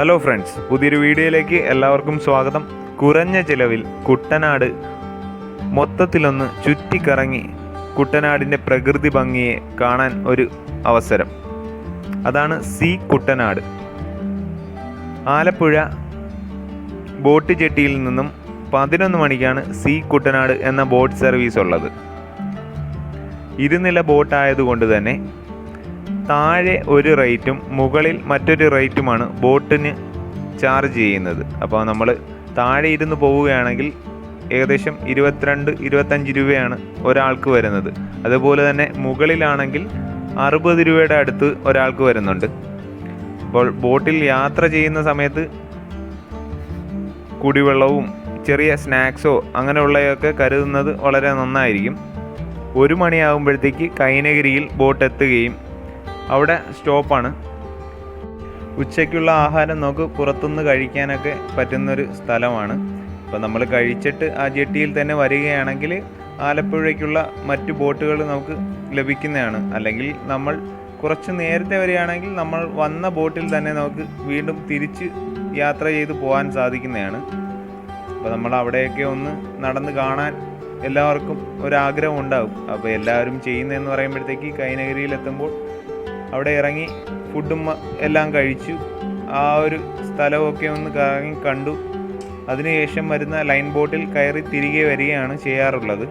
Hello friends പുതിയൊരു വീഡിയോയിലേക്ക് എല്ലാവർക്കും സ്വാഗതം. കുറഞ്ഞ ചിലവിൽ കുട്ടനാട് മൊത്തത്തിലൊന്ന് ചുറ്റിക്കറങ്ങി കുട്ടനാടിന്റെ പ്രകൃതി ഭംഗിയെ കാണാൻ ഒരു അവസരം. അതാണ് സി കുട്ടനാട്. ആലപ്പുഴ ബോട്ട് ജെട്ടിയിൽ നിന്നും പതിനൊന്ന് മണിക്കാണ് സി കുട്ടനാട് എന്ന ബോട്ട് സർവീസ് ഉള്ളത്. ഇരുനില ബോട്ടായതുകൊണ്ട് തന്നെ താഴെ ഒരു റേറ്റും മുകളിൽ മറ്റൊരു റേറ്റുമാണ് ബോട്ടിന് ചാർജ് ചെയ്യുന്നത്. അപ്പോൾ നമ്മൾ താഴെ ഇരുന്ന് പോവുകയാണെങ്കിൽ ഏകദേശം ഇരുപത്തിരണ്ട് ഇരുപത്തഞ്ച് രൂപയാണ് ഒരാൾക്ക് വരുന്നത്. അതുപോലെ തന്നെ മുകളിലാണെങ്കിൽ അറുപത് രൂപയുടെ അടുത്ത് ഒരാൾക്ക് വരുന്നുണ്ട്. അപ്പോൾ ബോട്ടിൽ യാത്ര ചെയ്യുന്ന സമയത്ത് കുടിവെള്ളവും ചെറിയ സ്നാക്സോ അങ്ങനെയുള്ളതൊക്കെ കരുതുന്നത് വളരെ നന്നായിരിക്കും. ഒരു മണിയാകുമ്പോഴത്തേക്ക് കൈനഗിരിയിൽ ബോട്ട് എത്തുകയും അവിടെ സ്റ്റോപ്പാണ്. ഉച്ചയ്ക്കുള്ള ആഹാരം നമുക്ക് പുറത്തുനിന്ന് കഴിക്കാനൊക്കെ പറ്റുന്നൊരു സ്ഥലമാണ്. അപ്പോൾ നമ്മൾ കഴിച്ചിട്ട് ആ ജെട്ടിയിൽ തന്നെ വരികയാണെങ്കിൽ ആലപ്പുഴയ്ക്കുള്ള മറ്റു ബോട്ടുകൾ നമുക്ക് ലഭിക്കുന്നതാണ്. അല്ലെങ്കിൽ നമ്മൾ കുറച്ച് നേരത്തെ വരികയാണെങ്കിൽ നമ്മൾ വന്ന ബോട്ടിൽ തന്നെ നമുക്ക് വീണ്ടും തിരിച്ച് യാത്ര ചെയ്ത് പോകാൻ സാധിക്കുന്നതാണ്. അപ്പോൾ നമ്മൾ അവിടെയൊക്കെ ഒന്ന് നടന്ന് കാണാൻ എല്ലാവർക്കും ഒരാഗ്രഹം ഉണ്ടാകും. അപ്പോൾ എല്ലാവരും ചെയ്യുന്നതെന്ന് പറയുമ്പോഴത്തേക്ക് കൈനഗരിയിൽ എത്തുമ്പോൾ അവിടെ ഇറങ്ങി ഫുഡും എല്ലാം കഴിച്ചു. ആ ഒരു സ്ഥലമൊക്കെ ഒന്ന് കറങ്ങി കണ്ടു. അതിനുശേഷം വരുന്ന ലൈൻ ബോട്ടിൽ കയറി തിരികെ വരികയാണ് ചെയ്യാറുള്ളത്.